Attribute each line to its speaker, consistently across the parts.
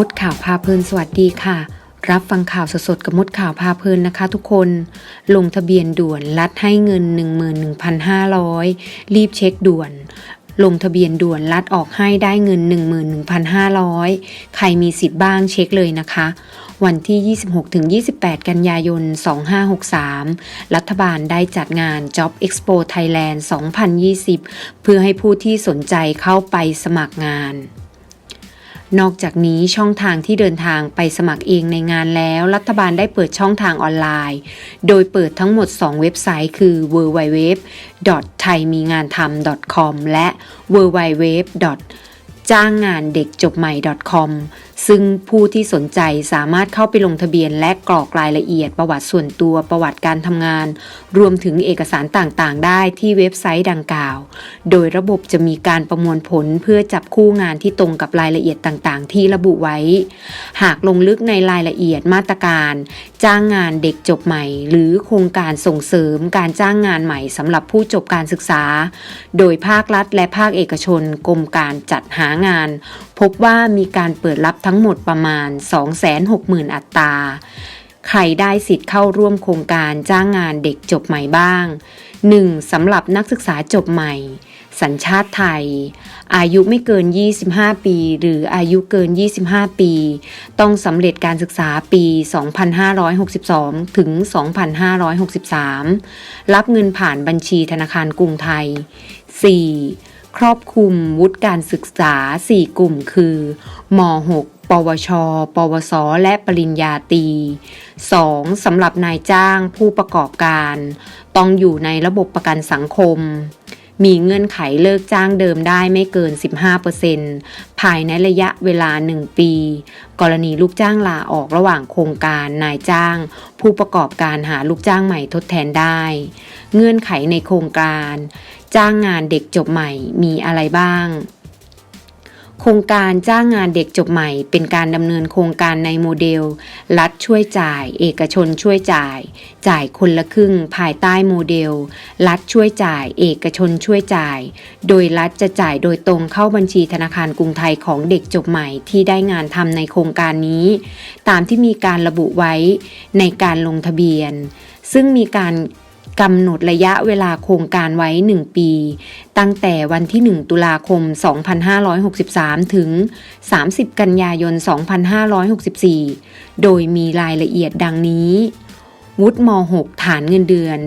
Speaker 1: มดข่าวพาเพลินสวัสดีค่ะ รับฟังข่าวสดๆกับมดข่าวพาเพลินนะคะทุกคน ลงทะเบียนด่วนรัดให้เงิน 11,500 รีบเช็คด่วน ลงทะเบียนด่วนรัดออกให้ได้เงิน 11,500 ใครมีสิทธิ์บ้างเช็คเลยนะคะ วันที่ 26-28 กันยายน 2563 รัฐบาลได้จัดงาน Job Expo Thailand 2020 เพื่อให้ผู้ที่สนใจเข้าไปสมัครงาน นอกจากนี้ช่องทางที่เดินทางไปสมัครเองในงานแล้ว รัฐบาลได้เปิดช่องทางออนไลน์ โดยเปิดทั้งหมด 2 เว็บไซต์คือ www.thaimingantham.com และ www. จ้างงานเด็กจบใหม่ .com ซึ่งผู้ที่สนใจสามารถเข้าไปลงทะเบียนและกรอกรายละเอียดประวัติส่วนตัวประวัติการทำงาน รวมถึงเอกสารต่างๆ ได้ที่เว็บไซต์ดังกล่าว โดยระบบจะมีการประมวลผลเพื่อจับคู่งานที่ตรงกับรายละเอียดต่างๆ ที่ระบุไว้ หากลงลึกในรายละเอียดมาตรการ จ้างงานเด็กจบใหม่ หรือโครงการส่งเสริมการจ้างงานใหม่สำหรับผู้จบการศึกษา โดยภาครัฐและภาคเอกชนกรมการจัดหางาน พบว่ามีการเปิดรับทั้งหมดประมาณ 260,000 อัตรา ใครได้สิทธิ์เข้าร่วมโครงการจ้างงานเด็กจบใหม่บ้าง 1. สำหรับนักศึกษาจบใหม่ สัญชาติไทย อายุไม่เกิน 25 ปี หรืออายุเกิน 25 ปี ต้องสำเร็จการศึกษาปี 2562 ถึง 2563 รับเงินผ่านบัญชีธนาคารกรุงไทย 4. ครอบคลุมวุฒิการศึกษา 4 กลุ่มคือ ม .6 ปวช ปวส และปริญญาตรี 2. สำหรับนายจ้างผู้ประกอบการ ต้องอยู่ในระบบประกันสังคม มีเงื่อนไขเลิกจ้างเดิมได้ไม่เกิน 15%ภายในระยะเวลา 1 ปี กรณีลูกจ้างลาออกระหว่างโครงการนายจ้าง ผู้ประกอบการหาลูกจ้างใหม่ทดแทนได้ เงื่อนไขในโครงการ จ้างงานเด็กจบใหม่มีอะไรบ้าง โครงการจ้างงานเด็กจบใหม่ เป็นการดำเนินโครงการในโมเดล รัฐช่วยจ่าย เอกชนช่วยจ่าย จ่ายคนละครึ่ง ภายใต้โมเดล รัฐช่วยจ่าย เอกชนช่วยจ่าย โดยรัฐจะจ่ายโดยตรงเข้าบัญชีธนาคารกรุงไทยของเด็กจบใหม่ที่ได้งานทำในโครงการนี้ ตามที่มีการระบุไว้ในการลงทะเบียน ซึ่งมีการ กำหนดระยะเวลาโครงการไว้ 1 ปี ตั้งแต่วันที่ 1 ตุลาคม 2563 ถึง 30 กันยายน 2564 โดยมีรายละเอียดดังนี้ วุฒิม .6 ฐานเงินเดือน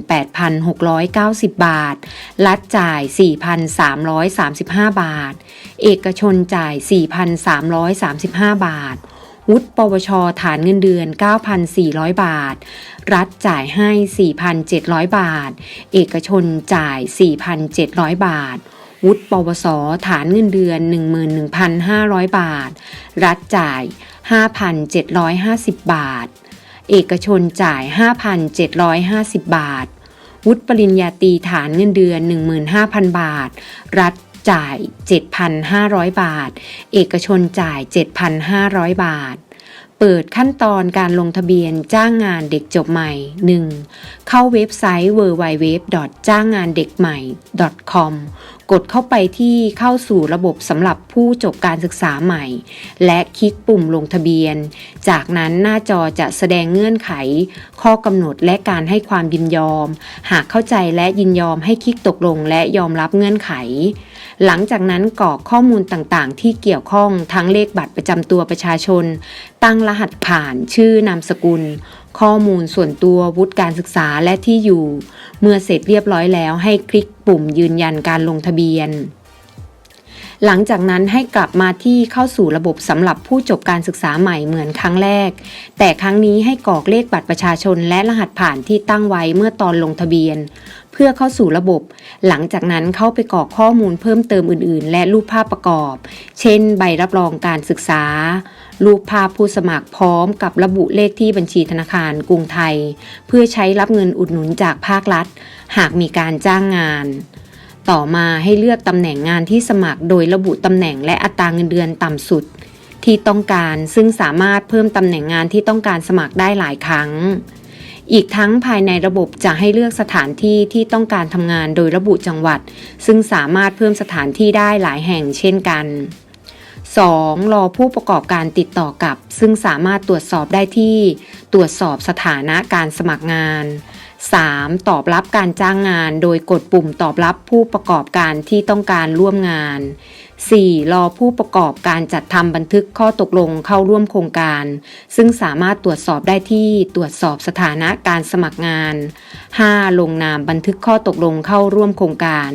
Speaker 1: 8,690 บาท รัฐจ่าย 4,335 บาท เอกชนจ่าย 4,335 บาท วุฒิปวช ฐานเงินเดือน 9,400 บาท รัฐจ่ายให้ 4,700 บาท เอกชนจ่าย 4,700 บาท วุฒิปวส ฐานเงินเดือน 11,500 บาท รัฐจ่าย 5,750 บาท เอกชนจ่าย 5,750 บาท วุฒิปริญญาตรีฐานเงินเดือน 15,000 บาท รัฐ จ่าย 7,500 บาท เอกชนจ่าย 7,500 บาท เปิดขั้นตอนการลงทะเบียนจ้างงานเด็กจบใหม่ 1. เข้าเว็บไซต์ www. จ้างงานเด็กใหม่ .com กดเข้าไปที่เข้าสู่ระบบสำหรับผู้จบการศึกษาใหม่ และคลิกปุ่มลงทะเบียน จากนั้นหน้าจอจะแสดงเงื่อนไข ข้อกำหนดและการให้ความยินยอม หากเข้าใจและยินยอมให้คลิกตกลงและยอมรับเงื่อนไข หลังจากนั้นกรอกข้อมูลต่างๆ ที่เกี่ยวข้องทั้งเลขบัตรประจำตัวประชาชน ตั้งรหัสผ่านชื่อนามสกุล ข้อมูลส่วนตัววุฒิการศึกษาและที่อยู่ เมื่อเสร็จเรียบร้อยแล้วให้คลิกปุ่มยืนยันการลงทะเบียนหลังจากนั้นให้กลับมาที่เข้าสู่ระบบสำหรับผู้จบการศึกษาใหม่เหมือนครั้งแรก แต่ครั้งนี้ให้กรอกเลขบัตรประชาชนและรหัสผ่านที่ตั้งไว้เมื่อตอนลงทะเบียน พื่อเข้าสู่ระบบ หลังจากนั้นเข้าไปกรอกข้อมูลเพิ่มเติมอื่น ๆ และรูปภาพประกอบ เช่น ใบรับรองการศึกษา รูปภาพผู้สมัครพร้อมกับระบุเลขที่บัญชีธนาคารกรุงไทย เพื่อใช้รับเงินอุดหนุนจากภาครัฐ หากมีการจ้างงาน ต่อมาให้เลือกตำแหน่งงานที่สมัครโดยระบุตำแหน่งและอัตราเงินเดือนต่ำสุดที่ต้องการซึ่งสามารถเพิ่มตำแหน่งงานที่ต้องการสมัครได้หลายครั้ง อีกทั้งภายในระบบจะให้เลือกสถานที่ที่ต้องการทำงานโดยระบุจังหวัด ซึ่งสามารถเพิ่มสถานที่ได้หลายแห่งเช่นกัน 2. รอผู้ประกอบการติดต่อกับ ซึ่งสามารถตรวจสอบได้ที่ ตรวจสอบสถานะการสมัครงาน 3. ตอบรับการจ้างงาน โดยกดปุ่มตอบรับผู้ประกอบการที่ต้องการร่วมงาน 4. รอผู้ประกอบการจัดทำบันทึกข้อตกลงเข้าร่วมโครงการ ซึ่งสามารถตรวจสอบได้ที่ตรวจสอบสถานะการสมัครงาน 5. ลงนามบันทึกข้อตกลงเข้าร่วมโครงการ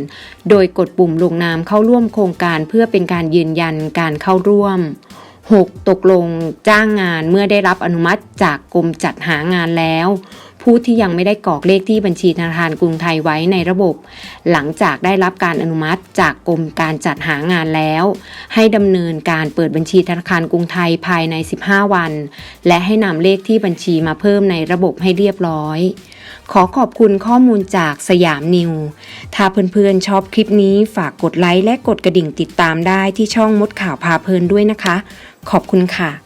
Speaker 1: โดยกดปุ่มลงนามเข้าร่วมโครงการ เพื่อเป็นการยืนยันการเข้าร่วม 6. ตกลงจ้างงานเมื่อได้รับอนุมัติจากกรมจัดหางานแล้ว ผู้ที่ยังไม่ได้กรอกเลขที่บัญชีธนาคารกรุงไทยไว้ในระบบ หลังจากได้รับการอนุมัติจากกรมการจัดหางานแล้ว ให้ดำเนินการเปิดบัญชีธนาคารกรุงไทยภายใน 15 วัน และให้นำเลขที่บัญชีมาเพิ่มในระบบให้เรียบร้อย ขอขอบคุณข้อมูลจากสยามนิว ถ้าเพื่อนๆชอบคลิปนี้ฝากกดไลค์และกดกระดิ่งติดตามได้ที่ช่องมดข่าวพาเพลินด้วยนะคะ ขอบคุณค่ะ